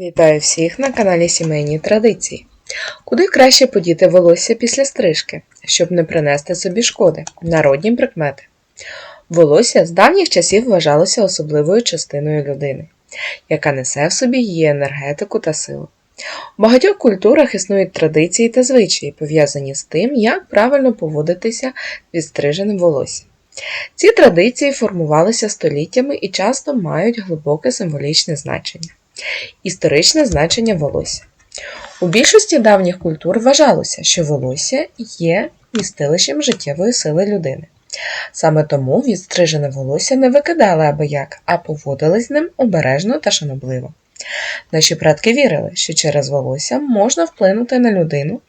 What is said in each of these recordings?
Вітаю всіх на каналі Сімейні Традиції. Куди краще подіти волосся після стрижки, щоб не принести собі шкоди? Народні прикмети. Волосся з давніх часів вважалося особливою частиною людини, яка несе в собі її енергетику та силу. У багатьох культурах існують традиції та звичаї, пов'язані з тим, як правильно поводитися від стриженим волоссям. Ці традиції формувалися століттями і часто мають глибоке символічне значення. Історичне значення волосся. У більшості давніх культур вважалося, що волосся є містилищем життєвої сили людини. Саме тому відстрижене волосся не викидали аби як, а поводили з ним обережно та шанобливо. Наші предки вірили, що через волосся можна вплинути на людину,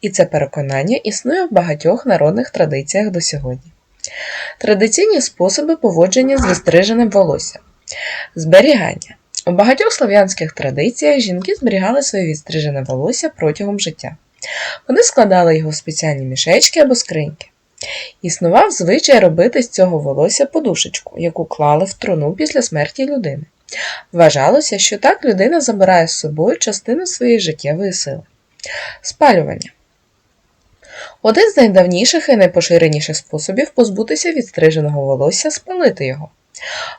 і це переконання існує в багатьох народних традиціях до сьогодні. Традиційні способи поводження з відстриженим волоссям. Зберігання. У багатьох слов'янських традиціях жінки зберігали своє відстрижене волосся протягом життя. Вони складали його в спеціальні мішечки або скриньки. Існував звичай робити з цього волосся подушечку, яку клали в труну після смерті людини. Вважалося, що так людина забирає з собою частину своєї життєвої сили. Спалювання. Один з найдавніших і найпоширеніших способів позбутися від стриженого волосся спалити його.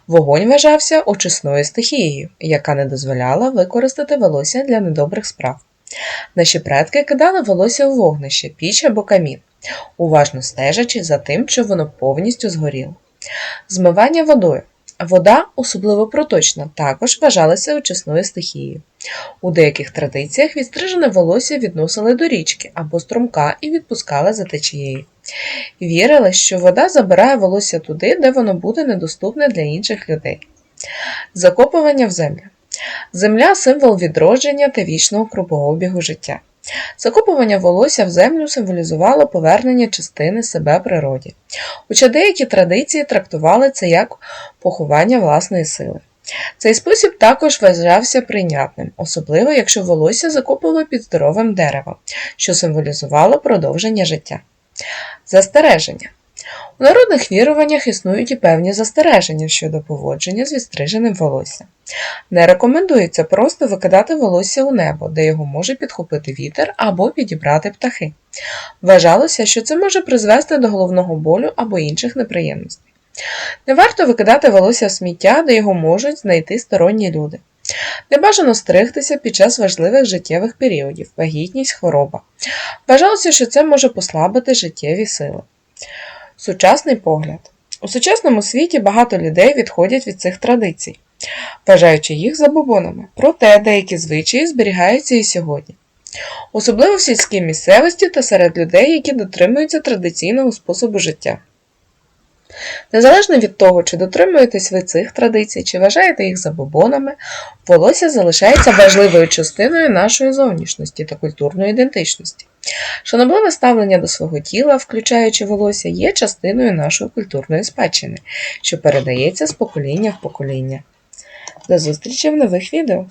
Вогонь вважався очисною стихією, яка не дозволяла використати волосся для недобрих справ. Наші предки кидали волосся у вогнище, піч або камін, уважно стежачи за тим, щоб воно повністю згоріло. Змивання водою. Вода, особливо проточна, також вважалася очисною стихією. У деяких традиціях відстрижене волосся відносили до річки або струмка і відпускали за течією. Вірили, що вода забирає волосся туди, де воно буде недоступне для інших людей. Закопування в землю. Земля символ відродження та вічного кругообігу життя. Закопування волосся в землю символізувало повернення частини себе природі. Хоча деякі традиції трактували це як поховання власної сили. Цей спосіб також вважався прийнятним, особливо якщо волосся закопувало під здоровим деревом, що символізувало продовження життя. Застереження. У народних віруваннях існують і певні застереження щодо поводження з відстриженим волоссям. Не рекомендується просто викидати волосся у небо, де його може підхопити вітер або підібрати птахи. Вважалося, що це може призвести до головного болю або інших неприємностей. Не варто викидати волосся в сміття, де його можуть знайти сторонні люди. Не бажано стригтися під час важливих життєвих періодів, вагітність, хвороба. Вважалося, що це може послабити життєві сили. Сучасний погляд. У сучасному світі багато людей відходять від цих традицій, вважаючи їх забобонами, проте деякі звичаї зберігаються і сьогодні. Особливо в сільській місцевості та серед людей, які дотримуються традиційного способу життя. Незалежно від того, чи дотримуєтесь ви цих традицій, чи вважаєте їх забобонами, волосся залишається важливою частиною нашої зовнішності та культурної ідентичності. Шанобливе ставлення до свого тіла, включаючи волосся, є частиною нашої культурної спадщини, що передається з покоління в покоління. До зустрічі в нових відео!